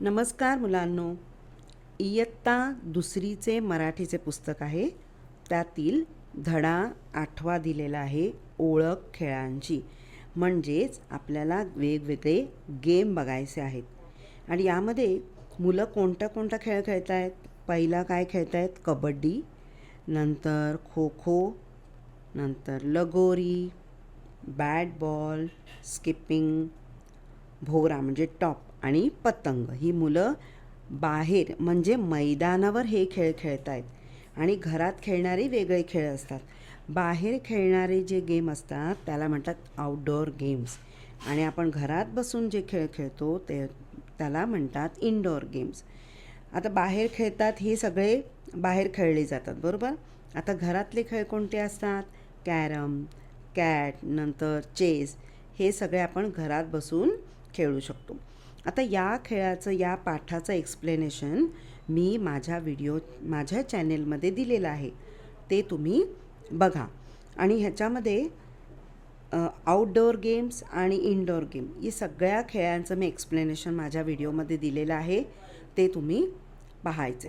नमस्कार मुलांनो. इयत्ता दुसरीचे मराठीचे पुस्तक आहे. त्यातील धडा आठवा दिलेला आहे ओळख खेळांची. म्हणजेच आपल्याला वेगवेगळे गेम बघायचे आहेत. आणि यामध्ये मुलं कोणता कोणता खेळ खेळत आहेत पहिला काय खेळत आहेत कबड्डी नंतर खो खो नंतर लगोरी बॅट बॉल स्किपिंग भोवरा म्हणजे टॉप आणि पतंग. ही मुलं बाहेर म्हणजे मैदानावर हे खेळ खेळत आहेत आणि घरात खेळणारे वेगळे खेळ असतात. बाहेर खेळणारे जे गेम असतात त्याला म्हणतात आउटडोअर गेम्स आणि आपण घरात बसून जे खेळ खेळतो ते त्याला म्हणतात इनडोअर गेम्स आता बाहेर खेळतात हे सगळे बाहेर खेळले जातात बरोबर? आता घरातले खेळ कोणते असतात? कॅरम कॅट नंतर चेस. हे सगळे आपण घरात बसून खेळू शकतो. आता या खेळाचं या पाठाचं एक्सप्लेनेशन मी माझ्या व्हिडिओ माझ्या चॅनेलमध्ये दिलेलं आहे. ते तुम्ही बघा. आणि ह्याच्यामध्ये आउटडोअर गेम्स आणि इनडोअर गेम ही सगळ्या खेळांचं मी एक्सप्लेनेशन माझ्या व्हिडिओमध्ये दिलेलं आहे. ते तुम्ही पाहायचे